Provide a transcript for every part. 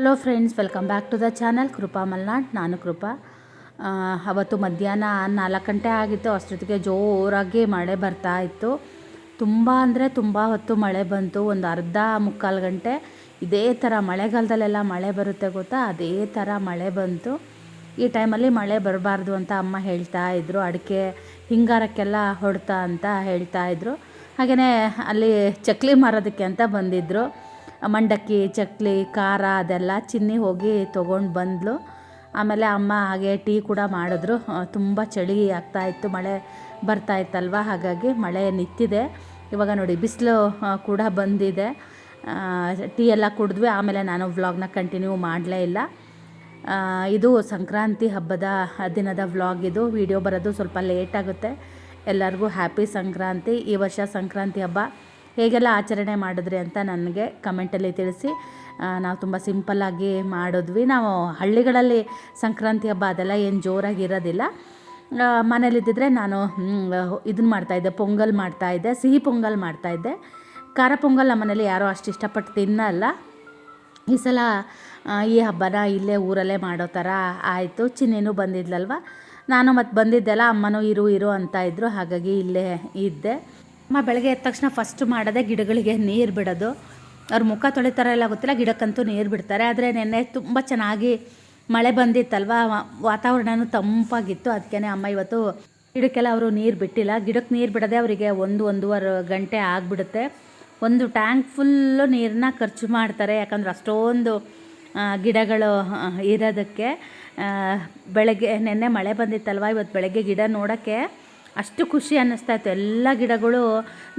Hello friends welcome back to the channel Krupa Malnad ನಾನು ಕೃಪಾ ಅವತ್ತು ಮಧ್ಯಾಹ್ನ ನಾಲ್ಕು ಗಂಟೆ ಆಗಿತ್ತು. ಅಷ್ಟೊತ್ತಿಗೆ ಜೋರಾಗಿ ಮಳೆ ಬರ್ತಾ ಇತ್ತು. ತುಂಬ ಅಂದರೆ ತುಂಬ ಹೊತ್ತು ಮಳೆ ಬಂತು. ಒಂದು ಅರ್ಧ ಮುಕ್ಕಾಲು ಗಂಟೆ ಇದೇ ಥರ ಮಳೆಗಾಲದಲ್ಲೆಲ್ಲ ಮಳೆ ಬರುತ್ತೆ ಗೊತ್ತಾ? ಅದೇ ಥರ ಮಳೆ ಬಂತು. ಈ ಟೈಮಲ್ಲಿ ಮಳೆ ಬರಬಾರ್ದು ಅಂತ ಅಮ್ಮ ಹೇಳ್ತಾ ಇದ್ರು. ಅಡಿಕೆ ಹಿಂಗಾರಕ್ಕೆಲ್ಲ ಹೊಡ್ತಾ ಅಂತ ಹೇಳ್ತಾ ಇದ್ರು. ಹಾಗೆಯೇ ಅಲ್ಲಿ ಚಕ್ಲಿ ಮಾರೋದಕ್ಕೆ ಅಂತ ಬಂದಿದ್ದರು ಮಂಡಕ್ಕಿ, ಚಕ್ಲಿ, ಖಾರ ಅದೆಲ್ಲ ಚಿನ್ನಿ ಹೋಗಿ ತೊಗೊಂಡು ಬಂದಳು ಆಮೇಲೆ ಅಮ್ಮ ಹಾಗೆ ಟೀ ಕೂಡ ಮಾಡಿದ್ರು. ತುಂಬ ಚಳಿ ಆಗ್ತಾ ಇತ್ತು, ಮಳೆ ಬರ್ತಾ ಇತ್ತಲ್ವ? ಹಾಗಾಗಿ ಮಳೆ ನಿಂತಿದೆ. ಇವಾಗ ನೋಡಿ, ಬಿಸಿಲು ಕೂಡ ಬಂದಿದೆ. ಟೀ ಎಲ್ಲ ಕುಡಿದ್ವಿ. ಆಮೇಲೆ ನಾನು ವ್ಲಾಗ್ನ ಕಂಟಿನ್ಯೂ ಮಾಡಲೇ ಇಲ್ಲ. ಇದು ಸಂಕ್ರಾಂತಿ ಹಬ್ಬದ ದಿನದ ವ್ಲಾಗ್ ಇದು. ವಿಡಿಯೋ ಬರೋದು ಸ್ವಲ್ಪ ಲೇಟ್ ಆಗುತ್ತೆ. ಎಲ್ಲರಿಗೂ ಹ್ಯಾಪಿ ಸಂಕ್ರಾಂತಿ. ಈ ವರ್ಷ ಸಂಕ್ರಾಂತಿ ಹಬ್ಬ ಹೇಗೆಲ್ಲ ಆಚರಣೆ ಮಾಡಿದ್ರಿ ಅಂತ ನನಗೆ ಕಮೆಂಟಲ್ಲಿ ತಿಳಿಸಿ. ನಾವು ತುಂಬ ಸಿಂಪಲ್ಲಾಗಿ ಮಾಡಿದ್ವಿ. ನಾವು ಹಳ್ಳಿಗಳಲ್ಲಿ ಸಂಕ್ರಾಂತಿ ಹಬ್ಬ ಅದೆಲ್ಲ ಏನು ಜೋರಾಗಿ ಇರೋದಿಲ್ಲ. ಮನೇಲಿದ್ದಿದ್ರೆ ನಾನು ಇದನ್ನು ಮಾಡ್ತಾಯಿದ್ದೆ ಪೊಂಗಲ್ ಮಾಡ್ತಾಯಿದ್ದೆ ಸಿಹಿ ಪೊಂಗಲ್ ಮಾಡ್ತಾಯಿದ್ದೆ ಖಾರ ಪೊಂಗಲ್ ನಮ್ಮ ಮನೇಲಿ ಯಾರೂ ಅಷ್ಟು ಇಷ್ಟಪಟ್ಟು ತಿನ್ನಲ್ಲ. ಈ ಸಲ ಈ ಹಬ್ಬನ ಇಲ್ಲೇ ಊರಲ್ಲೇ ಮಾಡೋ ಥರ ಆಯಿತು. ಚಿನ್ನೇನು ಬಂದಿದ್ಲಲ್ವ? ನಾನು ಮತ್ತು ಬಂದಿದ್ದೆಲ್ಲ ಅಮ್ಮನೂ ಇರು ಇರು ಅಂತ ಇದ್ದರು ಹಾಗಾಗಿ ಇಲ್ಲೇ ಇದ್ದೆ. ಅಮ್ಮ ಬೆಳಗ್ಗೆ ಎದ್ದ ತಕ್ಷಣ ಫಸ್ಟ್ ಮಾಡೋದೇ ಗಿಡಗಳಿಗೆ ನೀರು ಬಿಡೋದು. ಅವ್ರ ಮುಖ ತೊಳಿತಾರ ಎಲ್ಲ ಗೊತ್ತಿಲ್ಲ, ಗಿಡಕ್ಕಂತೂ ನೀರು ಬಿಡ್ತಾರೆ. ಆದರೆ ನೆನ್ನೆ ತುಂಬ ಚೆನ್ನಾಗಿ ಮಳೆ ಬಂದಿತ್ತಲ್ವ? ವಾತಾವರಣನೂ ತಂಪಾಗಿತ್ತು. ಅದಕ್ಕೆ ಅಮ್ಮ ಇವತ್ತು ಗಿಡಕ್ಕೆಲ್ಲ ಅವರು ನೀರು ಬಿಟ್ಟಿಲ್ಲ. ಗಿಡಕ್ಕೆ ನೀರು ಬಿಡದೆ ಅವರಿಗೆ ಒಂದು, ಒಂದೂವರೆ ಗಂಟೆ ಆಗಿಬಿಡುತ್ತೆ. ಒಂದು ಟ್ಯಾಂಕ್ ಫುಲ್ಲು ನೀರನ್ನ ಖರ್ಚು ಮಾಡ್ತಾರೆ. ಯಾಕಂದ್ರೆ ಅಷ್ಟೊಂದು ಗಿಡಗಳು ಇರೋದಕ್ಕೆ ಬೆಳಗ್ಗೆ, ನೆನ್ನೆ ಮಳೆ ಬಂದಿತ್ತಲ್ವ? ಇವತ್ತು ಬೆಳಗ್ಗೆ ಗಿಡ ನೋಡೋಕ್ಕೆ ಅಷ್ಟು ಖುಷಿ ಅನ್ನಿಸ್ತಾ ಇತ್ತು ಎಲ್ಲ ಗಿಡಗಳು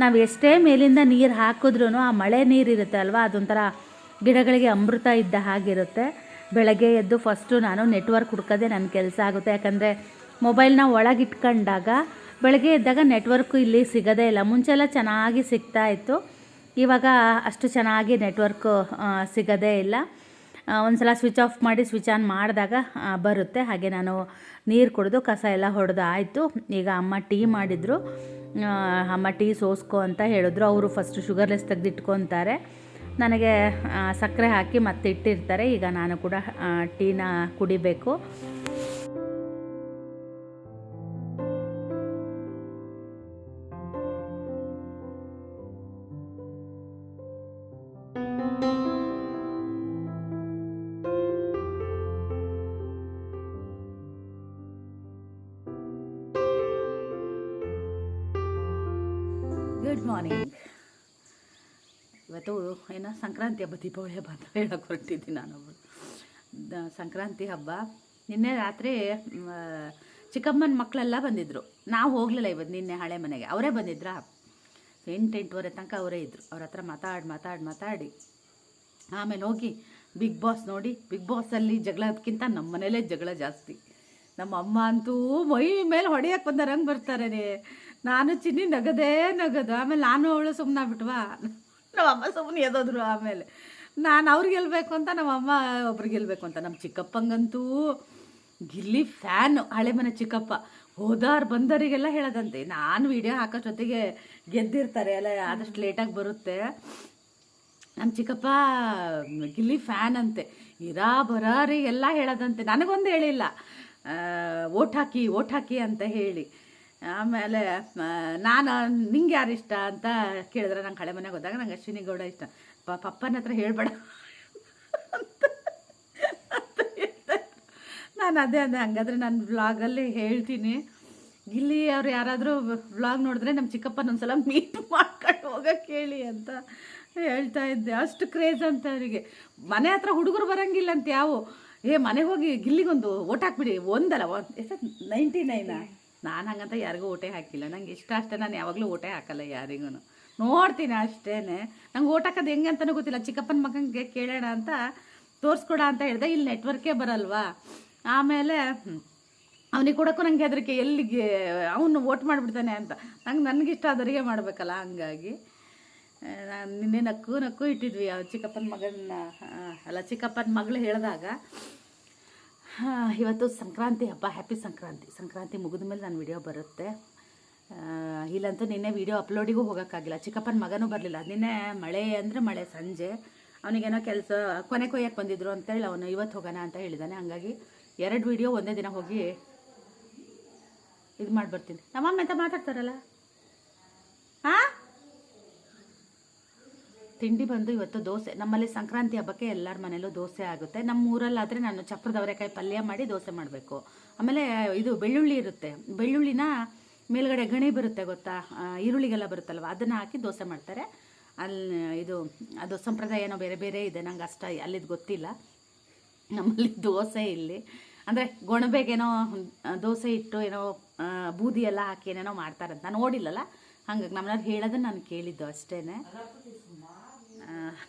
ನಾವು ಎಷ್ಟೇ ಮೇಲಿಂದ ನೀರು ಹಾಕಿದ್ರೂ ಆ ಮಳೆ ನೀರು ಇರುತ್ತೆ ಅಲ್ವಾ? ಅದೊಂಥರ ಗಿಡಗಳಿಗೆ ಅಮೃತ ಇದ್ದ ಹಾಗಿರುತ್ತೆ. ಬೆಳಗ್ಗೆ ಎದ್ದು ಫಸ್ಟು ನಾನು ನೆಟ್ವರ್ಕ್ ಹುಡ್ಕೋದೆ ನನ್ನ ಕೆಲಸ ಆಗುತ್ತೆ. ಯಾಕಂದರೆ ಮೊಬೈಲ್ನ ಒಳಗಿಟ್ಕೊಂಡಾಗ ಬೆಳಗ್ಗೆ ಎದ್ದಾಗ ನೆಟ್ವರ್ಕು ಇಲ್ಲಿ ಸಿಗೋದೇ ಇಲ್ಲ. ಮುಂಚೆಲ್ಲ ಚೆನ್ನಾಗಿ ಸಿಗ್ತಾ ಇತ್ತು. ಇವಾಗ ಅಷ್ಟು ಚೆನ್ನಾಗಿ ನೆಟ್ವರ್ಕು ಸಿಗೋದೇ ಇಲ್ಲ. ಒಂದು ಸಲ ಸ್ವಿಚ್ ಆಫ್ ಮಾಡಿ ಸ್ವಿಚ್ ಆನ್ ಮಾಡಿದಾಗ ಬರುತ್ತೆ. ಹಾಗೆ ನಾನು ನೀರು ಕುಡಿದು ಕಸ ಎಲ್ಲ ಹೊಡೆದು ಆಯಿತು ಈಗ ಅಮ್ಮ ಟೀ ಮಾಡಿದರು. ಅಮ್ಮ ಟೀ ಸೋಸ್ಕೊ ಅಂತ ಹೇಳಿದ್ರು. ಅವರು ಫಸ್ಟು ಶುಗರ್ಲೆಸ್ ತೆಗೆದಿಟ್ಕೊತಾರೆ. ನನಗೆ ಸಕ್ಕರೆ ಹಾಕಿ ಮತ್ತೆ ಇಟ್ಟಿರ್ತಾರೆ. ಈಗ ನಾನು ಕೂಡ ಟೀನ ಕುಡಿಬೇಕು. ಸಂಕ್ರಾಂತಿ ಹಬ್ಬ, ದೀಪಾವಳಿ ಹಬ್ಬ ಅಂತ ಹೇಳಕ್ಕೆ ಹೊರಟಿದ್ದೀನಿ ನಾನೊಬ್ಬಳು ಸಂಕ್ರಾಂತಿ ಹಬ್ಬ. ನಿನ್ನೆ ರಾತ್ರಿ ಚಿಕ್ಕಮ್ಮನ ಮಕ್ಕಳೆಲ್ಲ ಬಂದಿದ್ದರು ನಾವು ಹೋಗಲಿಲ್ಲ ಇವತ್ತು ನಿನ್ನೆ ಹಳೆ ಮನೆಗೆ. ಅವರೇ ಬಂದಿದ್ರಾ? ಎಂಟು, ಎಂಟುವರೆ ತನಕ ಅವರೇ ಇದ್ದರು ಅವ್ರ ಹತ್ರ ಮಾತಾಡಿ ಮಾತಾಡಿ ಮಾತಾಡಿ. ಆಮೇಲೆ ಹೋಗಿ ಬಿಗ್ ಬಾಸ್ ನೋಡಿ. ಬಿಗ್ ಬಾಸಲ್ಲಿ ಜಗಳಕ್ಕಿಂತ ನಮ್ಮ ಮನೇಲೇ ಜಗಳ ಜಾಸ್ತಿ. ನಮ್ಮ ಅಮ್ಮ ಅಂತೂ ಮೈ ಮೇಲೆ ಹೊಡೆಯಕ್ಕೆ ಬಂದಾರಂಗೆ ಬರ್ತಾರೆ ನಾನು ಚಿನ್ನಿ ನಗದೇ ನಗದು. ಆಮೇಲೆ ನಾನು ಅವಳು ಸುಮ್ಮನೆ ಬಿಟ್ವಾ ನಮ್ಮ ಅಮ್ಮ ಸುಮ್ಮನೆ ಎದೋದ್ರು ಆಮೇಲೆ. ನಾನು ಅವ್ರಿಗೆ ಗೆಲ್ಬೇಕು ಅಂತ ನಮ್ಮ ಅಮ್ಮ ಒಬ್ರಿಗೆ ಗೆಲ್ಬೇಕು ಅಂತ. ನಮ್ಮ ಚಿಕ್ಕಪ್ಪಂಗಂತೂ ಗಿಲ್ಲಿ ಫ್ಯಾನು, ಹಳೆ ಮನೆ ಚಿಕ್ಕಪ್ಪ. ಹೋದಾರ್ ಬಂದವರಿಗೆಲ್ಲ ಹೇಳೋದಂತೆ. ನಾನು ವಿಡಿಯೋ ಹಾಕೋ ಜೊತೆಗೆ ಗೆದ್ದಿರ್ತಾರೆ. ಎಲ್ಲ ಆದಷ್ಟು ಲೇಟಾಗಿ ಬರುತ್ತೆ. ನಮ್ಮ ಚಿಕ್ಕಪ್ಪ ಗಿಲ್ಲಿ ಫ್ಯಾನ್ ಅಂತೆ. ಇರಾ ಬರಾರಿ ಎಲ್ಲ ಹೇಳೋದಂತೆ. ನನಗೊಂದು ಹೇಳಿಲ್ಲ. ಓಟ್ ಹಾಕಿ ಓಟ್ ಹಾಕಿ ಅಂತ ಹೇಳಿ. ಆಮೇಲೆ ನಾನು ನಿಂಗೆ ಯಾರು ಇಷ್ಟ ಅಂತ ಕೇಳಿದ್ರೆ ನಂಗೆ ಕಳೆ ಮನೆಗೆ ಹೋದಾಗ ನಂಗೆ ಅಶ್ವಿನಿ ಗೌಡ ಇಷ್ಟ. ಪಪ್ಪನ ಹತ್ರ ಹೇಳ್ಬೇಡ ನಾನು ಅದೇ ಅದೇ, ಹಂಗಾದ್ರೆ ನಾನು ವ್ಲಾಗಲ್ಲಿ ಹೇಳ್ತೀನಿ. ಗಿಲ್ಲಿ ಅವ್ರು ಯಾರಾದರೂ ವ್ಲಾಗ್ ನೋಡಿದ್ರೆ ನಮ್ಮ ಚಿಕ್ಕಪ್ಪನ ಒಂದ್ಸಲ ಮೀಟ್ ಮಾಡ್ಕೊಂಡು ಹೋಗಕ್ಕೆ ಕೇಳಿ ಅಂತ ಹೇಳ್ತಾ ಇದ್ದೆ. ಅಷ್ಟು ಕ್ರೇಜ್ ಅಂತ ಅವರಿಗೆ. ಮನೆ ಹತ್ರ ಹುಡುಗರು ಬರಂಗಿಲ್ಲ ಅಂತ ಯಾವ? ಏ, ಮನೆಗೆ ಹೋಗಿ ಗಿಲ್ಲಿಗೊಂದು ಓಟ್ ಹಾಕ್ಬಿಡಿ. ಒಂದಲ್ಲ, ಒಂದು, ಎಷ್ಟು, ನೈಂಟಿ ನೈನಾ? ನಾನು ಹಂಗಂತ ಯಾರಿಗೂ ಓಟೆ ಹಾಕಿಲ್ಲ. ನಂಗೆ ಇಷ್ಟ ಅಷ್ಟೇ, ನಾನು ಯಾವಾಗಲೂ ಓಟೆ ಹಾಕಲ್ಲ ಯಾರಿಗೂ ನೋಡ್ತೀನಿ ಅಷ್ಟೇ ನಂಗೆ ಓಟ್ ಹಾಕೋದು ಹೆಂಗೆ ಅಂತಲೂ ಗೊತ್ತಿಲ್ಲ. ಚಿಕ್ಕಪ್ಪನ ಮಗನಿಗೆ ಕೇಳೋಣ ಅಂತ ತೋರಿಸ್ಕೊಡ ಅಂತ ಹೇಳಿದೆ. ಇಲ್ಲಿ ನೆಟ್ವರ್ಕೇ ಬರಲ್ವಾ? ಆಮೇಲೆ ಅವನಿಗೆ ಕೊಡೋಕ್ಕೂ ನಂಗೆ ಹೆದರಿಕೆ. ಎಲ್ಲಿಗೆ, ಅವನು ಓಟ್ ಮಾಡಿಬಿಡ್ತಾನೆ ಅಂತ. ನಂಗೆ ನನಗಿಷ್ಟ ಆದವರಿಗೆ ಮಾಡಬೇಕಲ್ಲ ಹಂಗಾಗಿ. ನಾನು ನಿನ್ನೆ ನಕ್ಕು ನಕ್ಕು ಇಟ್ಟಿದ್ವಿ. ಚಿಕ್ಕಪ್ಪನ ಮಗನ ಅಲ್ಲ, ಚಿಕ್ಕಪ್ಪನ ಮಗಳು ಹೇಳಿದಾಗ ಇವತ್ತು ಸಂಕ್ರಾಂತಿ ಹಬ್ಬ ಹ್ಯಾಪಿ ಸಂಕ್ರಾಂತಿ. ಸಂಕ್ರಾಂತಿ ಮುಗಿದ ಮೇಲೆ ನಾನು ವಿಡಿಯೋ ಬರುತ್ತೆ. ಇಲ್ಲಂತೂ ನಿನ್ನೆ ವಿಡಿಯೋ ಅಪ್ಲೋಡಿಗೂ ಹೋಗೋಕ್ಕಾಗಿಲ್ಲ. ಚಿಕ್ಕಪ್ಪನ ಮಗನೂ ಬರಲಿಲ್ಲ. ನಿನ್ನೆ ಮಳೆ ಅಂದರೆ ಮಳೆ, ಸಂಜೆ. ಅವನಿಗೇನೋ ಕೆಲಸ, ಕೊನೆ ಕೊಯ್ಯಕ್ಕೆ ಬಂದಿದ್ರು ಅಂತೇಳಿ ಅವನು ಇವತ್ತು ಹೋಗೋಣ ಅಂತ ಹೇಳಿದ್ದಾನೆ ಹಾಗಾಗಿ ಎರಡು ವಿಡಿಯೋ ಒಂದೇ ದಿನ ಹೋಗಿ ಇದು ಮಾಡಿ ಬರ್ತೀನಿ ನಮ್ಮಮ್ಮ ಅಂತ ಮಾತಾಡ್ತಾರಲ್ಲ? ಹಾಂ ತಿಂಡಿ ಬಂದು ಇವತ್ತು ದೋಸೆ. ನಮ್ಮಲ್ಲಿ ಸಂಕ್ರಾಂತಿ ಹಬ್ಬಕ್ಕೆ ಎಲ್ಲರ ಮನೇಲೂ ದೋಸೆ ಆಗುತ್ತೆ. ನಮ್ಮ ಊರಲ್ಲಾದರೆ ನಾನು ಚಪ್ರದ ಅವರೆಕಾಯಿ ಪಲ್ಯ ಮಾಡಿ ದೋಸೆ ಮಾಡಬೇಕು. ಆಮೇಲೆ ಇದು ಬೆಳ್ಳುಳ್ಳಿ ಇರುತ್ತೆ. ಬೆಳ್ಳುಳ್ಳಿನ ಮೇಲ್ಗಡೆ ಗಣಿ ಬರುತ್ತೆ ಗೊತ್ತಾ? ಈರುಳ್ಳಿಗೆಲ್ಲ ಬರುತ್ತಲ್ವ? ಅದನ್ನು ಹಾಕಿ ದೋಸೆ ಮಾಡ್ತಾರೆ. ಅಲ್ಲಿ ಇದು, ಅದು ಸಂಪ್ರದಾಯ ಏನೋ ಬೇರೆ ಬೇರೆ ಇದೆ. ನಂಗೆ ಅಷ್ಟ ಅಲ್ಲಿದ್ದು ಗೊತ್ತಿಲ್ಲ. ನಮ್ಮಲ್ಲಿ ದೋಸೆ ಇಲ್ಲಿ. ಅಂದರೆ ಗೊಣಬೆಗೇನೋ ದೋಸೆ ಇಟ್ಟು ಏನೋ ಬೂದಿ ಎಲ್ಲ ಹಾಕಿ ಏನೇನೋ ಮಾಡ್ತಾರಂತ. ನಾನು ನೋಡಿಲ್ಲಲ್ಲ? ಹಂಗಾಗಿ ನಮ್ಮನ್ನ ಹೇಳೋದನ್ನ ನಾನು ಕೇಳಿದ್ದು ಅಷ್ಟೇ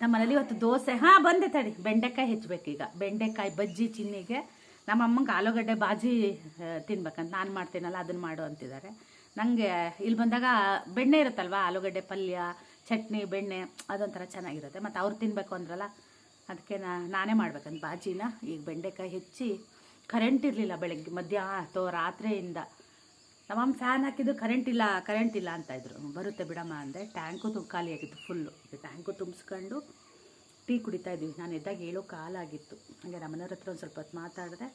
ನಮ್ಮ ಮನೇಲಿ ಇವತ್ತು ದೋಸೆ. ಹಾಂ, ಬಂದೆ ತಡಿ. ಬೆಂಡೆಕಾಯಿ ಹೆಚ್ಚಬೇಕು ಈಗ. ಬೆಂಡೆಕಾಯಿ, ಬಜ್ಜಿ, ಚಿನ್ನಿಗೆ. ನಮ್ಮ ಅಮ್ಮಂಗೆ ಆಲೂಗಡ್ಡೆ ಬಾಜಿ ತಿನ್ಬೇಕಂತ. ನಾನು ಮಾಡ್ತೀನಲ್ಲ ಅದನ್ನು ಮಾಡು ಅಂತಿದ್ದಾರೆ. ನನಗೆ ಇಲ್ಲಿ ಬಂದಾಗ ಬೆಣ್ಣೆ ಇರುತ್ತಲ್ವ? ಆಲೂಗಡ್ಡೆ ಪಲ್ಯ, ಚಟ್ನಿ, ಬೆಣ್ಣೆ, ಅದೊಂಥರ ಚೆನ್ನಾಗಿರುತ್ತೆ. ಮತ್ತು ಅವ್ರು ತಿನ್ನಬೇಕು ಅಂದ್ರಲ್ಲ, ಅದಕ್ಕೆ ನಾನೇ ಮಾಡ್ಬೇಕಂತ. ಬಾಜಿನ, ಈಗ ಬೆಂಡೆಕಾಯಿ ಹೆಚ್ಚಿ ಕರೆಂಟ್ ಇರಲಿಲ್ಲ ಬೆಳಗ್ಗೆ, ಮಧ್ಯಾಹ್ನ ಅಥವಾ ರಾತ್ರಿಯಿಂದ. ನಮ್ಮಮ್ಮ ಫ್ಯಾನ್ ಹಾಕಿದ್ದು ಕರೆಂಟ್ ಇಲ್ಲ ಕರೆಂಟ್ ಇಲ್ಲ ಅಂತ ಇದ್ರು. ಬರುತ್ತೆ ಬಿಡಮ್ಮ ಅಂದೆ ಟ್ಯಾಂಕು ತುಂಬ ಖಾಲಿ ಆಗಿತ್ತು ಫುಲ್ಲು ಟ್ಯಾಂಕು ತುಂಬಿಸ್ಕೊಂಡು ಟೀ ಕುಡಿತಾ ಇದ್ವಿ ನಾನು ಎದ್ದಾಗ ಹೇಳೋ ಕಾಲಾಗಿತ್ತು ಹಾಗೆ ನಮ್ಮನೆಯವ್ರ ಹತ್ರ ಒಂದು ಸ್ವಲ್ಪ ಹೊತ್ತು ಮಾತಾಡಿದೆ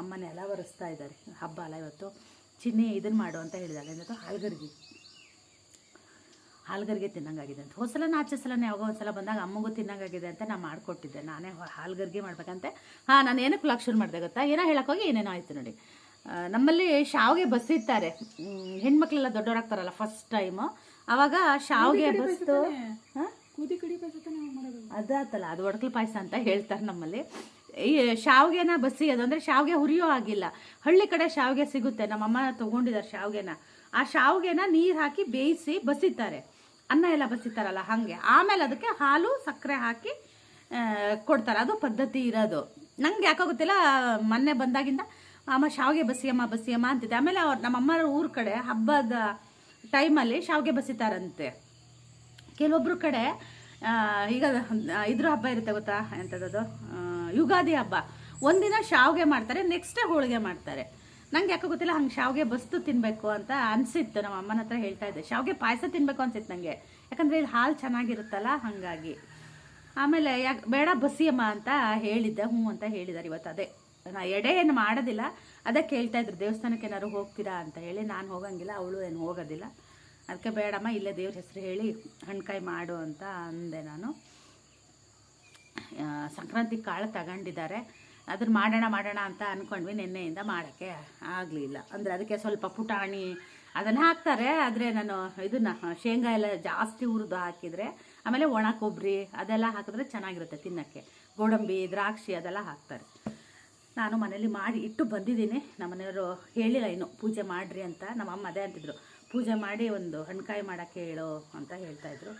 ಅಮ್ಮನ ಎಲ್ಲ ಒರೆಸ್ತಾ ಇದ್ದಾರೆ. ಹಬ್ಬ ಅಲ್ಲ ಇವತ್ತು. ಚಿನ್ನಿ ಇದನ್ನು ಮಾಡು ಅಂತ ಹೇಳಿದಾಗ ಏನದು ಹಾಲ್ಗರ್ಗಿ. ಹಾಲ್ಗರ್ಗೆ ತಿನ್ನಂಗಾಗಿದೆ ಅಂತ. ಹೋದ್ಸಲ ಆಚೆ ಸಲನೇ ಯಾವಾಗ ಒಂದು ಸಲ ಬಂದಾಗ ಅಮ್ಮಗೂ ತಿನ್ನಂಗಾಗಿದೆ ಅಂತ ನಾನು ಮಾಡಿಕೊಟ್ಟಿದ್ದೆ. ನಾನೇ ಹಾಲ್ಗರ್ಗೆ ಮಾಡ್ಬೇಕಂತೆ. ಹಾಂ, ನಾನು ಏನಕ್ಕೆ ವ್ಲಾಗ್ ಶುರು ಮಾಡಿದೆ ಗೊತ್ತಾ? ಏನೋ ಹೇಳೋಕ್ಕೋಗಿ ಏನೇನೋ ಆಯಿತು ನೋಡಿ. ನಮ್ಮಲ್ಲಿ ಶಾವಿಗೆ ಬಸ್ಸಿರ್ತಾರೆ ಹೆಣ್ಮಕ್ಳೆಲ್ಲ ದೊಡ್ಡವರಾಗ್ತಾರಲ್ಲ ಫಸ್ಟ್ ಟೈಮ್ ಅವಾಗ ಶಾವಿಗೆ ಬಸ್ತು ಅದಾತಲ್ಲ ಅದು ಒಡಕಲ್ ಪಾಯಸ ಅಂತ ಹೇಳ್ತಾರೆ ನಮ್ಮಲ್ಲಿ. ಈ ಶಾವ್ಗೆನ ಅದು ಅಂದರೆ ಶಾವಿಗೆ ಹುರಿಯೋ ಆಗಿಲ್ಲ ಹಳ್ಳಿ ಕಡೆ ಶಾವಿಗೆ ಸಿಗುತ್ತೆ. ನಮ್ಮಮ್ಮ ತೊಗೊಂಡಿದ್ದಾರೆ ಶಾವಿಗೆನ. ಆ ಶಾವಿಗೆನ ನೀರು ಹಾಕಿ ಬೇಯಿಸಿ ಬಸಿತಾರೆ. ಅನ್ನ ಎಲ್ಲ ಬಸಿತಾರಲ್ಲ ಹಂಗೆ. ಆಮೇಲೆ ಅದಕ್ಕೆ ಹಾಲು ಸಕ್ಕರೆ ಹಾಕಿ ಕೊಡ್ತಾರೆ. ಅದು ಪದ್ಧತಿ ಇರೋದು. ನಂಗೆ ಯಾಕೋ ಗೊತ್ತಿಲ್ಲ ಮೊನ್ನೆ ಬಂದಾಗಿಂದ ಅಮ್ಮ, ಶಾವಿಗೆ ಬಸಿಯಮ್ಮ ಬಸಿಯಮ್ಮ ಅಂತಿದ್ದೆ ಆಮೇಲೆ ಅವ್ರು ನಮ್ಮಮ್ಮರ ಊರ ಕಡೆ ಹಬ್ಬದ ಟೈಮಲ್ಲಿ ಶಾವಿಗೆ ಬಸಿತಾರಂತೆ. ಕೆಲವೊಬ್ರು ಕಡೆ ಈಗ ಇದ್ರ ಹಬ್ಬ ಇರುತ್ತೆ ಗೊತ್ತಾ? ಎಂಥದ್ದು ಯುಗಾದಿ ಹಬ್ಬ. ಒಂದಿನ ಶಾವಿಗೆ ಮಾಡ್ತಾರೆ ನೆಕ್ಸ್ಟ್ ಹೋಳಿಗೆ ಮಾಡ್ತಾರೆ. ನಂಗೆ ಯಾಕೋ ಗೊತ್ತಿಲ್ಲ, ಹಂಗೆ ಶಾವಿಗೆ ಬಸ್ತು ತಿನ್ನಬೇಕು ಅಂತ ಅನಿಸಿತ್ತು. ನಮ್ಮ ಅಮ್ಮನ ಹತ್ರ ಹೇಳ್ತಾ ಇದ್ದೆ. ಶಾವಿಗೆ ಪಾಯಸ ತಿನ್ನಬೇಕು ಅನ್ಸಿತ್ತು ನನಗೆ ಯಾಕಂದರೆ ಇಲ್ಲಿ ಹಾಲು ಚೆನ್ನಾಗಿರುತ್ತಲ್ಲ, ಹಾಗಾಗಿ. ಆಮೇಲೆ ಯಾಕೆ, ಬೇಡ ಬಸಿಯಮ್ಮ ಅಂತ ಹೇಳಿದ್ದೆ, ಹ್ಞೂ ಅಂತ ಹೇಳಿದ್ದಾರೆ ಇವತ್ತು ಅದೇ. ನಾ ಎಡೆ ಏನು ಮಾಡೋದಿಲ್ಲ. ಅದಕ್ಕೆ ಹೇಳ್ತಾ ಇದ್ರು, ದೇವಸ್ಥಾನಕ್ಕೆ ಏನಾದ್ರು ಹೋಗ್ತೀರಾ ಅಂತ ಹೇಳಿ. ನಾನು ಹೋಗಂಗಿಲ್ಲ, ಅವಳು ಏನು ಹೋಗೋದಿಲ್ಲ. ಅದಕ್ಕೆ ಬೇಡಮ್ಮ, ಇಲ್ಲೇ ದೇವ್ರ ಹೆಸರು ಹೇಳಿ ಹಣ್ಕಾಯಿ ಮಾಡು ಅಂತ ಅಂದೆ ನಾನು. ಸಂಕ್ರಾಂತಿ ಕಾಳು ತಗೊಂಡಿದ್ದಾರೆ. ಅದನ್ನ ಮಾಡೋಣ ಮಾಡೋಣ ಅಂತ ಅಂದ್ಕೊಂಡ್ವಿ ನಿನ್ನೆಯಿಂದ ಮಾಡೋಕ್ಕೆ ಆಗಲಿಲ್ಲ. ಅಂದರೆ ಅದಕ್ಕೆ ಸ್ವಲ್ಪ ಪುಟಾಣಿ ಅದನ್ನು ಹಾಕ್ತಾರೆ. ಆದರೆ ನಾನು ಇದನ್ನು, ಶೇಂಗಾ ಎಲ್ಲ ಜಾಸ್ತಿ ಹುರಿದು ಹಾಕಿದರೆ, ಆಮೇಲೆ ಒಣ ಕೊಬ್ಬರಿ ಅದೆಲ್ಲ ಹಾಕಿದ್ರೆ ಚೆನ್ನಾಗಿರುತ್ತೆ ತಿನ್ನೋಕ್ಕೆ. ಗೋಡಂಬಿ, ದ್ರಾಕ್ಷಿ ಅದೆಲ್ಲ ಹಾಕ್ತಾರೆ. ನಾನು ಮನೇಲಿ ಮಾಡಿ ಇಟ್ಟು ಬಂದಿದ್ದೀನಿ. ನಮ್ಮ ಮನೆಯವರು ಹೇಳಿಲ್ಲ ಇನ್ನು ಪೂಜೆ ಮಾಡಿರಿ ಅಂತ. ನಮ್ಮ ಅಮ್ಮ ಅದೇ ಅಂತಿದ್ರು. ಪೂಜೆ ಮಾಡಿ ಒಂದು ಹಣ್ಕಾಯಿ ಮಾಡೋಕ್ಕೆ ಹೇಳು ಅಂತ ಹೇಳ್ತಾಯಿದ್ರು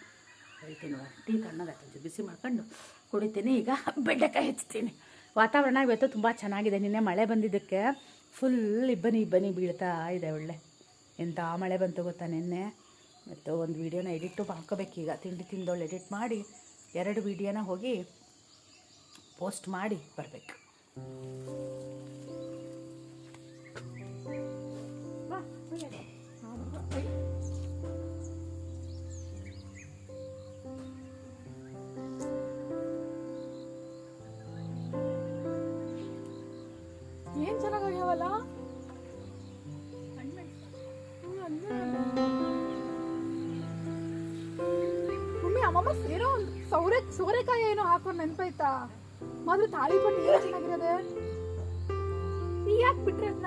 ಹೇಳ್ತೀನಿ. ಟೀ ತಣ್ಣಗಾಯ್ತು ಒಂಚೂರು ಬಿಸಿ ಮಾಡ್ಕೊಂಡು ಕುಡಿತೀನಿ. ಈಗ ಬೆಂಡೆಕಾಯಿ ಹೆಚ್ಚುತ್ತೀನಿ ವಾತಾವರಣ ಇವತ್ತು ತುಂಬ ಚೆನ್ನಾಗಿದೆ. ನಿನ್ನೆ ಮಳೆ ಬಂದಿದ್ದಕ್ಕೆ ಫುಲ್ ಇಬ್ಬನಿ ಇಬ್ಬನಿ ಬೀಳ್ತಾ ಇದೆ ಒಳ್ಳೆ. ಎಂಥ ಮಳೆ ಬಂತು ಗೊತ್ತಾ ನಿನ್ನೆ? ಮತ್ತು ಒಂದು ವೀಡಿಯೋನ ಎಡಿಟ್ಟು ಈಗ. ತಿಂಡಿ ತಿಂದೋಳು ಎಡಿಟ್ ಮಾಡಿ ಎರಡು ವೀಡಿಯೋನ ಹೋಗಿ ಪೋಸ್ಟ್ ಮಾಡಿ ಬರಬೇಕು. ಏನ್ ಚೆನ್ನಾಗಾಗ್ಯಾವಲ್ಲ ಮಮ್ಮಿ ಅಮ್ಮಮ್ಮ ಏನೋ ಒಂದು ಸೌರೆ ಸೋರೆಕಾಯಿ ಏನೋ ಹಾಕೊಂಡು ನೆನ್ಪಾಯ್ತಾ ಮೊದ್ಲು ತಾಳಿ ಪಟ್ಟಿ ಏನು ಚೆನ್ನಾಗಿರೋದೆ? ನೀ ಯಾಕೆ ಬಿಟ್ರೆ ಅದನ್ನ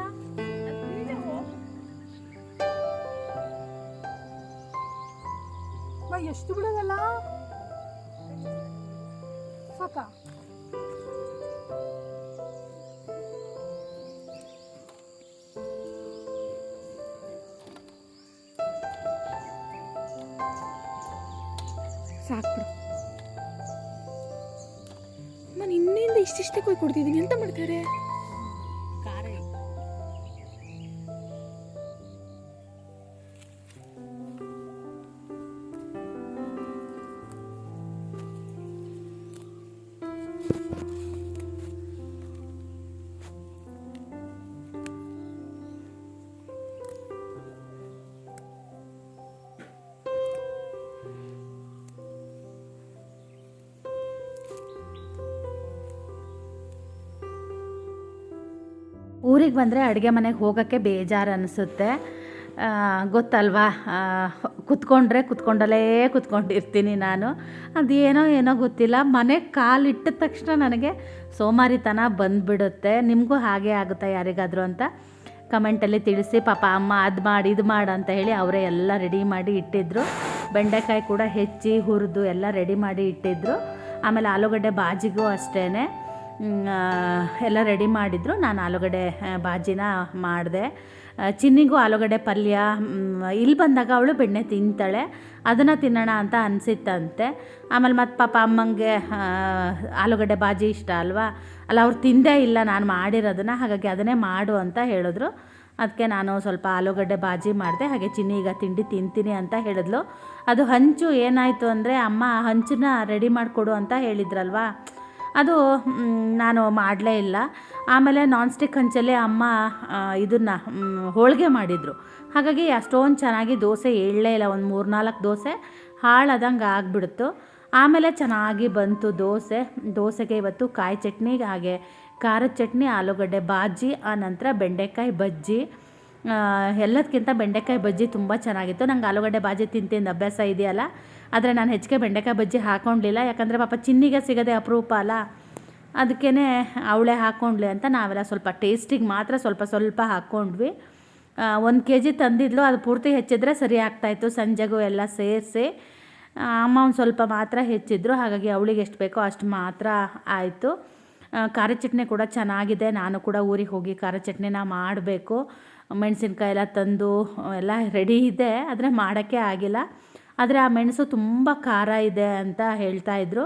ಎಷ್ಟು ಬಿಡೋದಲ್ಲ? ಸಾಕಾ? ನಾನು ಇನ್ನಿಂದ ಇಷ್ಟಿಷ್ಟೇ ಕೊಯ್ ಕೊಡ್ತಿದ್ದೀನಿ. ಎಂತ ಮಾಡ್ತಾರೆ ಊರಿಗೆ ಬಂದರೆ ಅಡುಗೆ ಮನೆಗೆ ಹೋಗೋಕ್ಕೆ ಬೇಜಾರು ಅನಿಸುತ್ತೆ. ಗೊತ್ತಲ್ವಾ? ಕುತ್ಕೊಂಡ್ರೆ ಕುತ್ಕೊಂಡಲೇ ಕುತ್ಕೊಂಡಿರ್ತೀನಿ ನಾನು. ಅದೇನೋ ಏನೋ ಗೊತ್ತಿಲ್ಲ. ಮನೆಗೆ ಕಾಲಿಟ್ಟ ತಕ್ಷಣ ನನಗೆ ಸೋಮಾರಿತನ ಬಂದುಬಿಡುತ್ತೆ. ನಿಮಗೂ ಹಾಗೆ ಆಗುತ್ತಾ ಯಾರಿಗಾದರೂ ಅಂತ? ಕಮೆಂಟಲ್ಲಿ ತಿಳಿಸಿ, ಪಾಪ ಅಮ್ಮ, ಅದು ಮಾಡಿ, ಇದು ಮಾಡು ಅಂತ ಹೇಳಿ ಅವರೇ ಎಲ್ಲ ರೆಡಿ ಮಾಡಿ ಇಟ್ಟಿದ್ರು. ಬೆಂಡೆಕಾಯಿ ಕೂಡ ಹೆಚ್ಚಿ ಹುರಿದು ಎಲ್ಲ ರೆಡಿ ಮಾಡಿ ಇಟ್ಟಿದ್ರು. ಆಮೇಲೆ ಆಲೂಗಡ್ಡೆ ಬಾಜಿಗೂ ಅಷ್ಟೇ ಎಲ್ಲ ರೆಡಿ ಮಾಡಿದ್ರು. ನಾನು ಆಲೂಗಡ್ಡೆ ಬಾಜಿನ ಮಾಡಿದೆ. ಚಿನ್ನಿಗೂ ಆಲೂಗಡ್ಡೆ ಪಲ್ಯ ಇಲ್ಲಿ ಬಂದಾಗ ಅವಳು ಬೆಣ್ಣೆ ತಿಂತಾಳೆ. ಅದನ್ನು ತಿನ್ನೋಣ ಅಂತ ಅನಿಸಿತ್ತಂತೆ. ಆಮೇಲೆ ಮತ್ತು ಪಾಪ ಅಮ್ಮಂಗೆ ಆಲೂಗಡ್ಡೆ ಬಾಜಿ ಇಷ್ಟ ಅಲ್ವಾ? ಅಲ್ಲ, ಅವ್ರು ತಿಂದೇ ಇಲ್ಲ, ನಾನು ಮಾಡಿರೋದನ್ನು, ಹಾಗಾಗಿ ಅದನ್ನೇ ಮಾಡು ಅಂತ ಹೇಳಿದ್ರು. ಅದಕ್ಕೆ ನಾನು ಸ್ವಲ್ಪ ಆಲೂಗಡ್ಡೆ ಬಾಜಿ ಮಾಡಿದೆ. ಹಾಗೆ ಚಿನ್ನಿ ಈಗ ತಿಂಡಿ ತಿಂತೀನಿ ಅಂತ ಹೇಳಿದ್ಲು. ಅದು ಹಂಚು ಏನಾಯಿತು ಅಂದರೆ, ಅಮ್ಮ ಹಂಚನ್ನ ರೆಡಿ ಮಾಡಿಕೊಡು ಅಂತ ಹೇಳಿದ್ರಲ್ವಾ? ಅದು ನಾನು ಮಾಡಲೇ ಇಲ್ಲ. ಆಮೇಲೆ ನಾನ್ ಸ್ಟಿಕ್ ಹಂಚಲ್ಲೇ ಅಮ್ಮ ಇದನ್ನು ಹೋಳಿಗೆ ಮಾಡಿದರು. ಹಾಗಾಗಿ ಅಷ್ಟೊಂದು ಚೆನ್ನಾಗಿ ದೋಸೆ ಏಳಲೇ ಇಲ್ಲ, ಒಂದು ಮೂರು ನಾಲ್ಕು ದೋಸೆ. ಹಾಳಾದಂಗೆ ಆಗಿಬಿಡ್ತು. ಆಮೇಲೆ ಚೆನ್ನಾಗಿ ಬಂತು ದೋಸೆ. ದೋಸೆಗೆ ಇವತ್ತು ಕಾಯಿ ಚಟ್ನಿ, ಹಾಗೆ ಖಾರದ ಚಟ್ನಿ, ಆಲೂಗಡ್ಡೆ ಬಾಜಿ ಆ ನಂತರ ಬೆಂಡೆಕಾಯಿ ಬಜ್ಜಿ. ಎಲ್ಲದಕ್ಕಿಂತ ಬೆಂಡೆಕಾಯಿ ಬಜ್ಜಿ ತುಂಬ ಚೆನ್ನಾಗಿತ್ತು. ನಂಗೆ ಆಲೂಗಡ್ಡೆ ಬಾಜಿ ತಿಂದು ತಿಂದು ಅಭ್ಯಾಸ ಇದೆಯಲ್ಲ, ಆದರೆ ನಾನು ಹೆಚ್ಚಿಗೆ ಬೆಂಡೆಕಾಯಿ ಬಜ್ಜಿ ಹಾಕ್ಕೊಂಡಿಲ್ಲ ಯಾಕಂದರೆ ಪಾಪ ಚಿನ್ನಿಗೆ ಸಿಗದೆ ಅಪರೂಪ ಅಲ್ಲ. ಅದಕ್ಕೇ ಅವಳೆ ಹಾಕ್ಕೊಂಡ್ಲಿ ಅಂತ ನಾವೆಲ್ಲ ಸ್ವಲ್ಪ ಟೇಸ್ಟಿಗೆ ಮಾತ್ರ ಸ್ವಲ್ಪ ಸ್ವಲ್ಪ ಹಾಕ್ಕೊಂಡ್ವಿ ಒಂದು ಕೆ ಜಿ ತಂದಿದ್ಲು, ಅದು ಪೂರ್ತಿ ಹೆಚ್ಚಿದ್ರೆ ಸರಿ ಆಗ್ತಾಯಿತ್ತು ಸಂಜೆಗೂ ಎಲ್ಲ ಸೇರಿಸಿ ಅಮ್ಮ ಒಂದು ಸ್ವಲ್ಪ ಮಾತ್ರ ಹೆಚ್ಚಿದ್ರು. ಹಾಗಾಗಿ ಅವಳಿಗೆ ಎಷ್ಟು ಬೇಕೋ ಅಷ್ಟು ಮಾತ್ರ ಆಯಿತು. ಖಾರ ಚಟ್ನಿ ಕೂಡ ಚೆನ್ನಾಗಿದೆ. ನಾನು ಕೂಡ ಊರಿಗೆ ಹೋಗಿ ಖಾರ ಚಟ್ನಿನ ಮಾಡಬೇಕು. ಮೆಣಸಿನ್ಕಾಯಿ ಎಲ್ಲ ತಂದು ಎಲ್ಲ ರೆಡಿ ಇದೆ. ಆದರೆ ಮಾಡೋಕ್ಕೆ ಆಗಿಲ್ಲ. ಆದರೆ ಆ ಮೆಣಸು ತುಂಬ ಖಾರ ಇದೆ ಅಂತ ಹೇಳ್ತಾ ಇದ್ರು.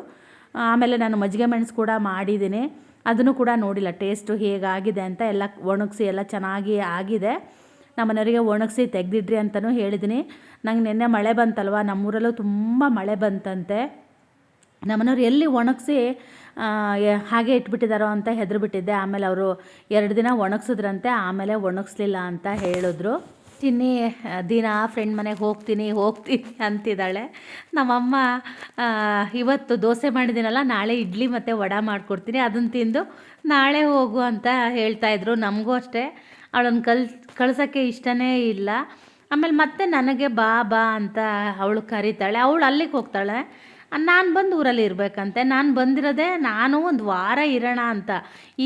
ಆಮೇಲೆ ನಾನು ಮಜ್ಜಿಗೆ ಮೆಣಸು ಕೂಡ ಮಾಡಿದ್ದೀನಿ. ಅದನ್ನು ಕೂಡ ನೋಡಿಲ್ಲ ಟೇಸ್ಟು ಹೇಗಾಗಿದೆ ಅಂತ ಎಲ್ಲ ಒಣಗಿಸಿ, ಎಲ್ಲ ಚೆನ್ನಾಗಿ ಆಗಿದೆ. ನಮ್ಮನೆಯವರಿಗೆ ಒಣಗಿಸಿ ತೆಗೆದಿಡ್ರಿ ಅಂತಲೂ ಹೇಳಿದ್ದೀನಿ. ನಂಗೆ ನಿನ್ನೆ ಮಳೆ ಬಂತಲ್ವ? ನಮ್ಮೂರಲ್ಲೂ ತುಂಬ ಮಳೆ ಬಂತಂತೆ. ನಮ್ಮನೆಯವ್ರು ಎಲ್ಲಿ ಒಣಗಿಸಿ ಹಾಗೆ ಇಟ್ಬಿಟ್ಟಿದ್ದಾರೋ ಅಂತ ಹೆದರ್ಬಿಟ್ಟಿದ್ದೆ ಆಮೇಲೆ ಅವರು ಎರಡು ದಿನ ಒಣಗಿಸಿದ್ರಂತೆ, ಆಮೇಲೆ ಒಣಗಿಸ್ಲಿಲ್ಲ ಅಂತ ಹೇಳಿದ್ರು. ತಿನ್ನಿ, ದಿನ ಫ್ರೆಂಡ್ ಮನೆಗೆ ಹೋಗ್ತೀನಿ ಹೋಗ್ತೀನಿ ಅಂತಿದ್ದಾಳೆ. ನಮ್ಮಮ್ಮ ಇವತ್ತು ದೋಸೆ ಮಾಡಿದ್ದೀನಲ್ಲ, ನಾಳೆ ಇಡ್ಲಿ ಮತ್ತು ವಡೆ ಮಾಡಿಕೊಡ್ತೀನಿ ಅದನ್ನು ತಿಂದು ನಾಳೆ ಹೋಗು ಅಂತ ಹೇಳ್ತಾಯಿದ್ರು ನಮಗೂ ಅಷ್ಟೇ. ಅವಳನ್ನು ಕಲ್, ಕಳ್ಸೋಕ್ಕೆ ಇಷ್ಟನೇ ಇಲ್ಲ. ಆಮೇಲೆ ಮತ್ತೆ ನನಗೆ ಬಾ ಬಾ ಅಂತ ಅವಳು ಕರೀತಾಳೆ. ಅವಳು ಅಲ್ಲಿಗೆ ಹೋಗ್ತಾಳೆ. ನಾನು ಬಂದು ಊರಲ್ಲಿ ಇರಬೇಕಂತೆ, ನಾನು ಬಂದಿರೋದೇ ನಾನು ಒಂದು ವಾರ ಇರೋಣ ಅಂತ.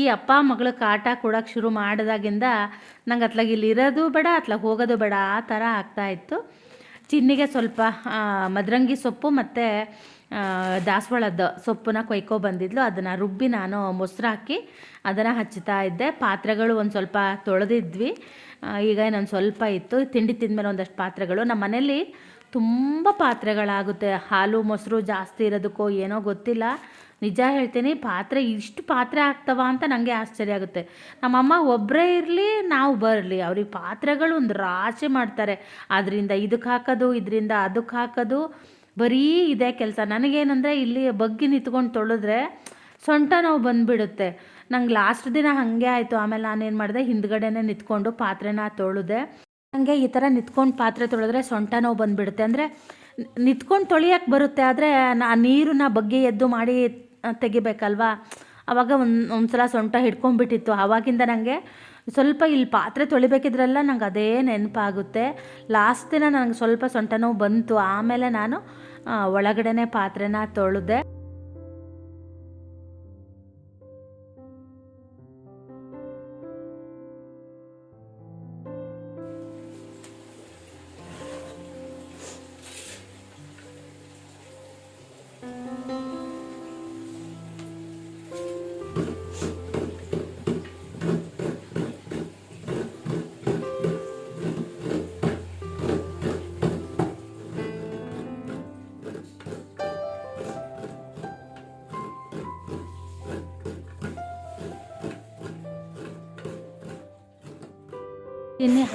ಈ ಅಪ್ಪ ಮಗಳ ಕಾಟ ಕೊಡೋಕೆ ಶುರು ಮಾಡಿದಾಗಿಂದ ನಂಗೆ ಅತ್ಲಾಗಿ ಇಲ್ಲಿ ಇರೋದು ಬೇಡ, ಅತ್ಲಾಗ ಹೋಗೋದು ಬೇಡ, ಆ ಥರ ಆಗ್ತಾಯಿತ್ತು ಚಿನ್ನಿಗೆ ಸ್ವಲ್ಪ ಮದ್ರಂಗಿ ಸೊಪ್ಪು ಮತ್ತು ದಾಸವಾಳದ ಸೊಪ್ಪನ್ನ ಕೊಯ್ಕೊ ಬಂದಿದ್ಲು. ಅದನ್ನು ರುಬ್ಬಿ ನಾನು ಮೊಸರು ಹಾಕಿ ಅದನ್ನು ಹಚ್ಚುತ್ತಾ ಇದ್ದೆ. ಪಾತ್ರೆಗಳು ಒಂದು ಸ್ವಲ್ಪ ತೊಳೆದಿದ್ವಿ. ಈಗ ಇನ್ನೊಂದು ಸ್ವಲ್ಪ ಇತ್ತು. ತಿಂಡಿ ತಿಂದಮೇಲೆ ಒಂದಷ್ಟು ಪಾತ್ರೆಗಳು. ನಮ್ಮ ಮನೇಲಿ ತುಂಬ ಪಾತ್ರೆಗಳಾಗುತ್ತೆ. ಹಾಲು, ಮೊಸರು ಜಾಸ್ತಿ ಇರೋದಕ್ಕೋ ಏನೋ ಗೊತ್ತಿಲ್ಲ. ನಿಜ ಹೇಳ್ತೀನಿ, ಪಾತ್ರೆ ಇಷ್ಟು ಪಾತ್ರೆ ಆಗ್ತವ ಅಂತ ನನಗೆ ಆಶ್ಚರ್ಯ ಆಗುತ್ತೆ. ನಮ್ಮಮ್ಮ ಒಬ್ಬರೇ ಇರಲಿ, ನಾವು ಬರಲಿ. ಅವ್ರಿಗೆ ಪಾತ್ರೆಗಳು ಒಂದು ರಾಶಿ ಮಾಡ್ತಾರೆ. ಅದರಿಂದ ಇದಕ್ಕೆ ಹಾಕೋದು, ಇದರಿಂದ ಅದಕ್ಕೆ ಹಾಕೋದು, ಬರೀ ಇದೇ ಕೆಲಸ. ನನಗೇನಂದರೆ ಇಲ್ಲಿ ಬಗ್ಗಿ ನಿಂತ್ಕೊಂಡು ತೊಳೆದ್ರೆ ಸೊಂಟ ನಾವು ಬಂದುಬಿಡುತ್ತೆ. ನಂಗೆ ಲಾಸ್ಟ್ ದಿನ ಹಾಗೆ ಆಯಿತು. ಆಮೇಲೆ ನಾನೇನು ಮಾಡಿದೆ, ಹಿಂದ್ಗಡೆನೇ ನಿಂತ್ಕೊಂಡು ಪಾತ್ರೆನ ತೊಳೆದೆ. ನನಗೆ ಈ ಥರ ನಿಂತ್ಕೊಂಡು ಪಾತ್ರೆ ತೊಳೆದ್ರೆ ಸೊಂಟ ನೋವು ಬಂದುಬಿಡುತ್ತೆ. ಅಂದರೆ ನಿಂತ್ಕೊಂಡು ತೊಳಿಯಕ್ಕೆ ಬರುತ್ತೆ ಆದರೆ ನಾ ನೀರನ್ನ ಬಗ್ಗೆ ಎದ್ದು ಮಾಡಿ ಆ, ತೆಗಿಬೇಕಲ್ವಾ? ಆವಾಗ ಒಂದು ಒಂದ್ಸಲ ಸೊಂಟ ಹಿಡ್ಕೊಂಡ್ಬಿಟ್ಟಿತ್ತು. ಆವಾಗಿಂದ ನನಗೆ ಸ್ವಲ್ಪ ಇಲ್ಲಿ ಪಾತ್ರೆ ತೊಳಿಬೇಕಿದ್ರೆಲ್ಲ ನಂಗೆ ಅದೇ ನೆನಪಾಗುತ್ತೆ. ಲಾಸ್ಟ್ ದಿನ ನನಗೆ ಸ್ವಲ್ಪ ಸೊಂಟ ನೋವು ಬಂತು. ಆಮೇಲೆ ನಾನು ಒಳಗಡೆನೇ ಪಾತ್ರೆನ ತೊಳೆದೆ.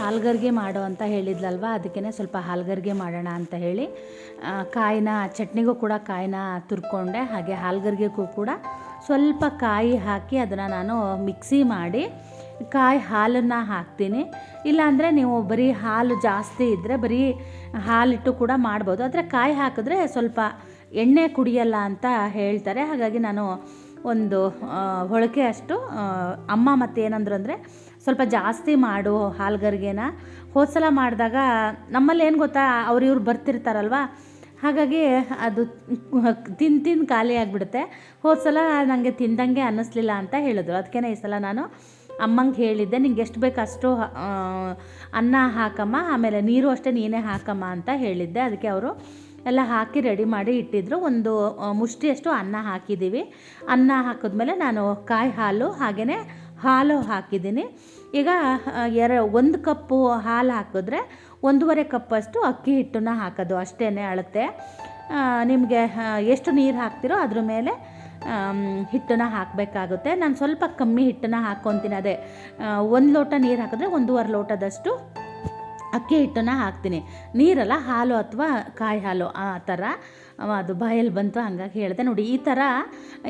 ಹಾಲ್ಗರ್ಗೆ ಮಾಡು ಅಂತ ಹೇಳಿದ್ಲಲ್ವ? ಅದಕ್ಕೇ ಸ್ವಲ್ಪ ಹಾಲ್ಗರ್ಗೆ ಮಾಡೋಣ ಅಂತ ಹೇಳಿ ಕಾಯಿನ, ಚಟ್ನಿಗೂ ಕೂಡ ಕಾಯಿನ ತುರ್ಕೊಂಡೆ, ಹಾಗೆ ಹಾಲ್ಗರ್ಗೆಗೂ ಕೂಡ ಸ್ವಲ್ಪ ಕಾಯಿ ಹಾಕಿ ಅದನ್ನು ನಾನು ಮಿಕ್ಸಿ ಮಾಡಿ ಕಾಯಿ ಹಾಲನ್ನು ಹಾಕ್ತೀನಿ. ಇಲ್ಲಾಂದರೆ ನೀವು ಬರೀ ಹಾಲು ಜಾಸ್ತಿ ಇದ್ದರೆ ಬರೀ ಹಾಲಿಟ್ಟು ಕೂಡ ಮಾಡ್ಬೋದು. ಆದರೆ ಕಾಯಿ ಹಾಕಿದ್ರೆ ಸ್ವಲ್ಪ ಎಣ್ಣೆ ಕುಡಿಯಲ್ಲ ಅಂತ ಹೇಳ್ತಾರೆ. ಹಾಗಾಗಿ ನಾನು ಒಂದು ಹೊಳಕೆ ಅಷ್ಟು ಅಮ್ಮ ಮತ್ತೆ ಏನಂದ್ರು ಅಂದರೆ ಸ್ವಲ್ಪ ಜಾಸ್ತಿ ಮಾಡು ಹಾಲ್ಗರ್ಗೆನ. ಹೋದ ಸಲ ಮಾಡಿದಾಗ ನಮ್ಮಲ್ಲಿ ಏನು ಗೊತ್ತಾ, ಅವ್ರು ಇವ್ರು ಬರ್ತಿರ್ತಾರಲ್ವ? ಹಾಗಾಗಿ ಅದು ತಿಂದು ತಿಂದು ಖಾಲಿ ಆಗಿಬಿಡುತ್ತೆ. ಹೋದ ಸಲ ನನಗೆ ತಿಂದಂಗೆ ಅನ್ನಿಸ್ಲಿಲ್ಲ ಅಂತ ಹೇಳಿದ್ರು. ಅದಕ್ಕೆ ಈ ಸಲ ನಾನು ಅಮ್ಮಂಗೆ ಹೇಳಿದ್ದೆ, ನಿಂಗೆ ಎಷ್ಟು ಬೇಕು ಅಷ್ಟು ಅನ್ನ ಹಾಕಮ್ಮ, ಆಮೇಲೆ ನೀರು ಅಷ್ಟೇ ನೀನೇ ಹಾಕಮ್ಮ ಅಂತ ಹೇಳಿದ್ದೆ. ಅದಕ್ಕೆ ಅವರು ಎಲ್ಲ ಹಾಕಿ ರೆಡಿ ಮಾಡಿ ಇಟ್ಟಿದ್ರು. ಒಂದು ಮುಷ್ಟಿಯಷ್ಟು ಅನ್ನ ಹಾಕಿದ್ದೀವಿ ಅನ್ನ ಹಾಕಿದ್ಮೇಲೆ ನಾನು ಕಾಯಿ ಹಾಲು ಹಾಗೆಯೇ ಹಾಲು ಹಾಕಿದ್ದೀನಿ. ಈಗ ಎರ, ಒಂದು ಕಪ್ಪು ಹಾಲು ಹಾಕಿದ್ರೆ ಒಂದೂವರೆ ಕಪ್ಪಷ್ಟು ಅಕ್ಕಿ ಹಿಟ್ಟನ್ನ ಹಾಕೋದು ಅಷ್ಟೇ ಅಳತೆ. ನಿಮಗೆ ಎಷ್ಟು ನೀರು ಹಾಕ್ತಿರೋ ಅದ್ರ ಮೇಲೆ ಹಿಟ್ಟನ್ನು ಹಾಕಬೇಕಾಗುತ್ತೆ. ನಾನು ಸ್ವಲ್ಪ ಕಮ್ಮಿ ಹಿಟ್ಟನ್ನು ಹಾಕ್ಕೊತೀನಿ ಅದೇ. ಒಂದು ಲೋಟ ನೀರು ಹಾಕಿದ್ರೆ ಒಂದೂವರೆ ಲೋಟದಷ್ಟು ಅಕ್ಕಿ ಹಿಟ್ಟನ್ನು ಹಾಕ್ತೀನಿ. ನೀರಲ್ಲ, ಹಾಲು ಅಥವಾ ಕಾಯಿ ಹಾಲು, ಆ ಥರ ಅದು ಬಾಯಲ್ಲಿ ಬಂತು ಹಂಗಾಗಿ ಹೇಳಿದೆ. ನೋಡಿ, ಈ ಥರ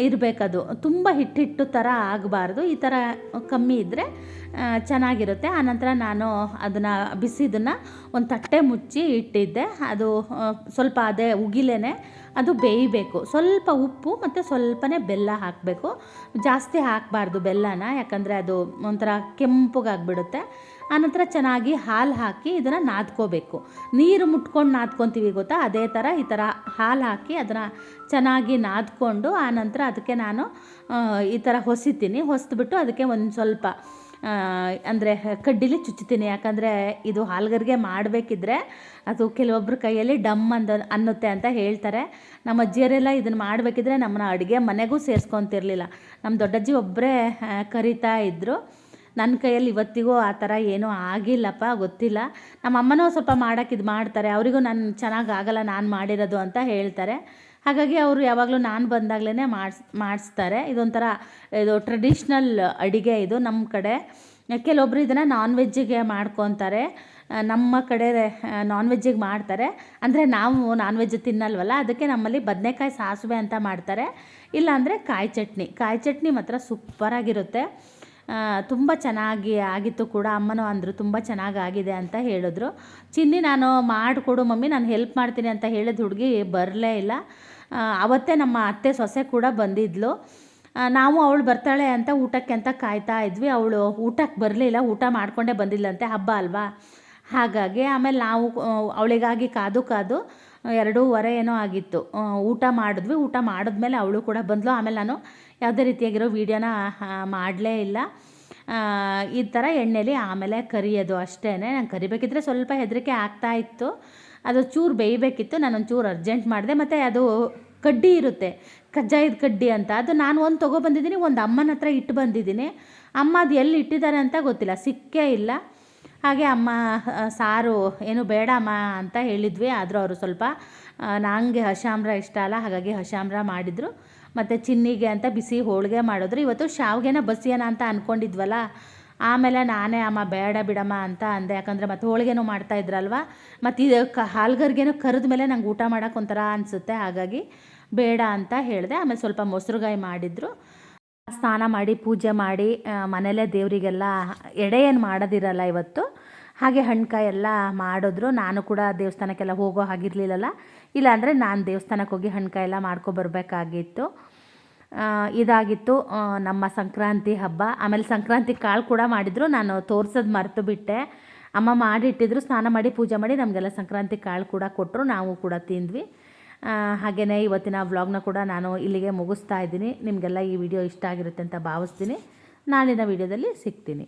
ಇರಬೇಕದು. ತುಂಬ ಹಿಟ್ಟಿಟ್ಟು ಹಿಟ್ಟು ಥರ ಆಗಬಾರ್ದು. ಈ ಥರ ಕಮ್ಮಿ ಇದ್ದರೆ ಚೆನ್ನಾಗಿರುತ್ತೆ. ಆನಂತರ ನಾನು ಅದನ್ನು ಬಿಸಿದನ್ನು ಒಂದು ತಟ್ಟೆ ಮುಚ್ಚಿ ಇಟ್ಟಿದ್ದೆ. ಅದು ಸ್ವಲ್ಪ ಅದೇ ಉಗಿಲೇನೆ ಅದು ಬೇಯಬೇಕು. ಸ್ವಲ್ಪ ಉಪ್ಪು ಮತ್ತು ಸ್ವಲ್ಪನೇ ಬೆಲ್ಲ ಹಾಕಬೇಕು. ಜಾಸ್ತಿ ಹಾಕಬಾರ್ದು ಬೆಲ್ಲನ, ಯಾಕಂದರೆ ಅದು ಒಂಥರ ಕೆಂಪಗಾಗ್ಬಿಡುತ್ತೆ. ಆನಂತರ ಚೆನ್ನಾಗಿ ಹಾಲು ಹಾಕಿ ಇದನ್ನು ನಾದ್ಕೋಬೇಕು. ನೀರು ಮುಟ್ಕೊಂಡು ನಾದ್ಕೊತೀವಿ ಗೊತ್ತಾ? ಅದೇ ಥರ ಈ ಥರ ಹಾಲು ಹಾಕಿ ಅದನ್ನು ಚೆನ್ನಾಗಿ ನಾದ್ಕೊಂಡು ಆನಂತರ ಅದಕ್ಕೆ ನಾನು ಈ ಥರ ಹೊಸಿತೀನಿ. ಹೊಸ್ದುಬಿಟ್ಟು ಅದಕ್ಕೆ ಒಂದು ಸ್ವಲ್ಪ ಅಂದರೆ ಕಡ್ಡಿಲಿ ಚುಚ್ಚುತ್ತೀನಿ. ಯಾಕಂದರೆ ಇದು ಹಾಲ್ಗರಿಗೆ ಮಾಡಬೇಕಿದ್ರೆ ಅದು ಕೆಲವೊಬ್ಬರ ಕೈಯಲ್ಲಿ ಡಮ್ ಅಂದ, ಅನ್ನುತ್ತೆ ಅಂತ ಹೇಳ್ತಾರೆ. ನಮ್ಮ ಅಜ್ಜಿಯರೆಲ್ಲ ಇದನ್ನು ಮಾಡಬೇಕಿದ್ರೆ ನಮ್ಮನ್ನ ಅಡುಗೆ ಮನೆಗೂ ಸೇರಿಸ್ಕೊತಿರ್ಲಿಲ್ಲ. ನಮ್ಮ ದೊಡ್ಡಜ್ಜಿ ಒಬ್ಬರೇ ಕರಿತಾ ಇದ್ದರು ನನ್ನ ಕೈಯಲ್ಲಿ ಇವತ್ತಿಗೂ ಆ ಥರ ಏನೂ ಆಗಿಲ್ಲಪ್ಪ, ಗೊತ್ತಿಲ್ಲ. ನಮ್ಮಮ್ಮನೂ ಸ್ವಲ್ಪ ಮಾಡೋಕ್ಕೆ ಇದು ಮಾಡ್ತಾರೆ. ಅವರಿಗೂ ನಾನು ಚೆನ್ನಾಗಿ ಆಗಲ್ಲ, ನಾನು ಮಾಡಿರೋದು ಅಂತ ಹೇಳ್ತಾರೆ. ಹಾಗಾಗಿ ಅವರು ಯಾವಾಗಲೂ ನಾನು ಬಂದಾಗಲೇ ಮಾಡಿಸ್, ಮಾಡಿಸ್ತಾರೆ. ಇದೊಂಥರ ಇದು ಟ್ರೆಡಿಷ್ನಲ್ ಅಡುಗೆ ಇದು ನಮ್ಮ ಕಡೆ. ಕೆಲವೊಬ್ರು ಇದನ್ನು ನಾನ್ ವೆಜ್ಜಿಗೆ ಮಾಡ್ಕೊತಾರೆ ನಮ್ಮ ಕಡೆ ನಾನ್ ವೆಜ್ಜಿಗೆ ಮಾಡ್ತಾರೆ. ಅಂದರೆ ನಾವು ನಾನ್ ವೆಜ್ ತಿನ್ನಲ್ವಲ್ಲ, ಅದಕ್ಕೆ ನಮ್ಮಲ್ಲಿ ಬದನೆಕಾಯಿ ಸಾಸಿವೆ ಅಂತ ಮಾಡ್ತಾರೆ. ಇಲ್ಲಾಂದರೆ ಕಾಯಿ ಚಟ್ನಿ. ಕಾಯಿ ಚಟ್ನಿ ಮಾತ್ರ ಸೂಪರಾಗಿರುತ್ತೆ. ತುಂಬ ಚೆನ್ನಾಗಿ ಆಗಿತ್ತು ಕೂಡ. ಅಮ್ಮನೂ ಅಂದರು ತುಂಬ ಚೆನ್ನಾಗಿ ಆಗಿದೆ ಅಂತ ಹೇಳಿದ್ರು. ಚಿನ್ನಿ, ನಾನು ಮಾಡಿಕೊಡು ಮಮ್ಮಿ, ನಾನು ಹೆಲ್ಪ್ ಮಾಡ್ತೀನಿ ಅಂತ ಹೇಳಿದ ಹುಡುಗಿ ಬರಲೇ ಇಲ್ಲ. ಅವತ್ತೇ ನಮ್ಮ ಅತ್ತೆ ಸೊಸೆ ಕೂಡ ಬಂದಿದ್ಲು. ನಾವು ಅವಳು ಬರ್ತಾಳೆ ಅಂತ ಊಟಕ್ಕೆ ಅಂತ ಕಾಯ್ತಾ ಇದ್ವಿ. ಅವಳು ಊಟಕ್ಕೆ ಬರಲಿಲ್ಲ ಊಟ ಮಾಡಿಕೊಂಡೇ ಬಂದಿಲ್ಲಂತೆ ಹಬ್ಬ ಅಲ್ವಾ? ಹಾಗಾಗಿ ಆಮೇಲೆ ನಾವು ಅವಳಿಗಾಗಿ ಕಾದು ಕಾದು ಎರಡೂವರೆ ಏನೋ ಆಗಿತ್ತು. ಊಟ ಮಾಡಿದ್ವಿ. ಊಟ ಮಾಡಿದ್ಮೇಲೆ ಅವಳು ಕೂಡ ಬಂದಳು ಆಮೇಲೆ ನಾನು ಯಾವುದೇ ರೀತಿಯಾಗಿರೋ ವೀಡಿಯೋನ ಮಾಡಲೇ ಇಲ್ಲ. ಈ ಥರ ಎಣ್ಣೆಲಿ ಆಮೇಲೆ ಕರಿಯೋದು ಅಷ್ಟೇ ನಾನು ಕರಿಬೇಕಿದ್ರೆ ಸ್ವಲ್ಪ ಹೆದರಿಕೆ ಆಗ್ತಾ ಇತ್ತು. ಅದು ಚೂರು ಬೇಯಬೇಕಿತ್ತು. ನಾನೊಂದು ಚೂರು ಅರ್ಜೆಂಟ್ ಮಾಡಿದೆ. ಮತ್ತು ಅದು ಕಡ್ಡಿ ಇರುತ್ತೆ. ಕಜ್ಜಾಯದ ಕಡ್ಡಿ ಅಂತ. ಅದು ನಾನು ಒಂದು ತೊಗೊಬಂದಿದ್ದೀನಿ ಒಂದು ಅಮ್ಮನ ಹತ್ರ ಇಟ್ಟು ಬಂದಿದ್ದೀನಿ. ಅಮ್ಮ ಅದು ಎಲ್ಲಿ ಇಟ್ಟಿದ್ದಾರೆ ಅಂತ ಗೊತ್ತಿಲ್ಲ. ಸಿಕ್ಕೇ ಇಲ್ಲ. ಹಾಗೆ ಅಮ್ಮ ಸಾರು, ಏನು ಬೇಡ ಅಮ್ಮ ಅಂತ ಹೇಳಿದ್ವಿ. ಆದರೂ ಅವರು ಸ್ವಲ್ಪ ನನಗೆ ಹಶಾಮ್ರ ಇಷ್ಟ ಅಲ್ಲ. ಹಾಗಾಗಿ ಹಶಾಮ್ರ ಮಾಡಿದರು. ಮತ್ತು ಚಿನ್ನಿಗೆ ಅಂತ ಬಿಸಿ ಹೋಳಿಗೆ ಮಾಡಿದ್ರು. ಇವತ್ತು ಶಾವ್ಗೆನ ಬಸಿಯನ ಅಂತ ಅಂದ್ಕೊಂಡಿದ್ವಲ್ಲ ಆಮೇಲೆ ನಾನೇ ಅಮ್ಮ ಬೇಡ ಬಿಡಮ್ಮ ಅಂತ ಅಂದೆ. ಯಾಕಂದರೆ ಮತ್ತೆ ಹೋಳಿಗೆನೂ ಮಾಡ್ತಾ ಇದ್ರಲ್ವ? ಮತ್ತು ಇದು ಕ, ಹಾಲ್ಗರ್ಗೆನೂ ಕರೆದ ಮೇಲೆ ನಂಗೆ ಊಟ ಮಾಡೋಕೆ ಒಂಥರ ಅನಿಸುತ್ತೆ. ಹಾಗಾಗಿ ಬೇಡ ಅಂತ ಹೇಳಿದೆ. ಆಮೇಲೆ ಸ್ವಲ್ಪ ಮೊಸರುಗಾಯಿ ಮಾಡಿದರು. ಸ್ನಾನ ಮಾಡಿ, ಪೂಜೆ ಮಾಡಿ ಮನೆಯಲ್ಲೇ ದೇವರಿಗೆಲ್ಲ ಎಡೆ ಏನು ಮಾಡೋದಿರಲ್ಲ ಇವತ್ತು. ಹಾಗೆ ಹಣ್ಕಾಯಿ ಎಲ್ಲ ಮಾಡಿದ್ರು. ನಾನು ಕೂಡ ದೇವಸ್ಥಾನಕ್ಕೆಲ್ಲ ಹೋಗೋ ಹಾಗಿರಲಿಲ್ಲಲ್ಲ. ಇಲ್ಲಾಂದರೆ ನಾನು ದೇವಸ್ಥಾನಕ್ಕೆ ಹೋಗಿ ಹಣ್ಕಾಯಿ ಎಲ್ಲ ಮಾಡ್ಕೊಬರ್ಬೇಕಾಗಿತ್ತು ಇದಾಗಿತ್ತು ನಮ್ಮ ಸಂಕ್ರಾಂತಿ ಹಬ್ಬ. ಆಮೇಲೆ ಸಂಕ್ರಾಂತಿ ಕಾಳು ಕೂಡ ಮಾಡಿದ್ರು. ನಾನು ತೋರ್ಸೋದು ಮರೆತು ಬಿಟ್ಟೆ. ಅಮ್ಮ ಮಾಡಿಟ್ಟಿದ್ರು, ಸ್ನಾನ ಮಾಡಿ, ಪೂಜೆ ಮಾಡಿ, ನಮಗೆಲ್ಲ ಸಂಕ್ರಾಂತಿ ಕಾಳು ಕೂಡ ಕೊಟ್ಟರು ನಾವು ಕೂಡ ತಿಂದ್ವಿ. ಹಾಗೆಯೇ ಇವತ್ತಿನ ವ್ಲಾಗ್ನ ಕೂಡ ನಾನು ಇಲ್ಲಿಗೆ ಮುಗಿಸ್ತಾ ಇದ್ದೀನಿ. ನಿಮಗೆಲ್ಲ ಈ ವಿಡಿಯೋ ಇಷ್ಟ ಆಗಿರುತ್ತೆ ಅಂತ ಭಾವಿಸ್ತೀನಿ. ನಾಳಿನ ವಿಡಿಯೋದಲ್ಲಿ ಸಿಗ್ತೀನಿ.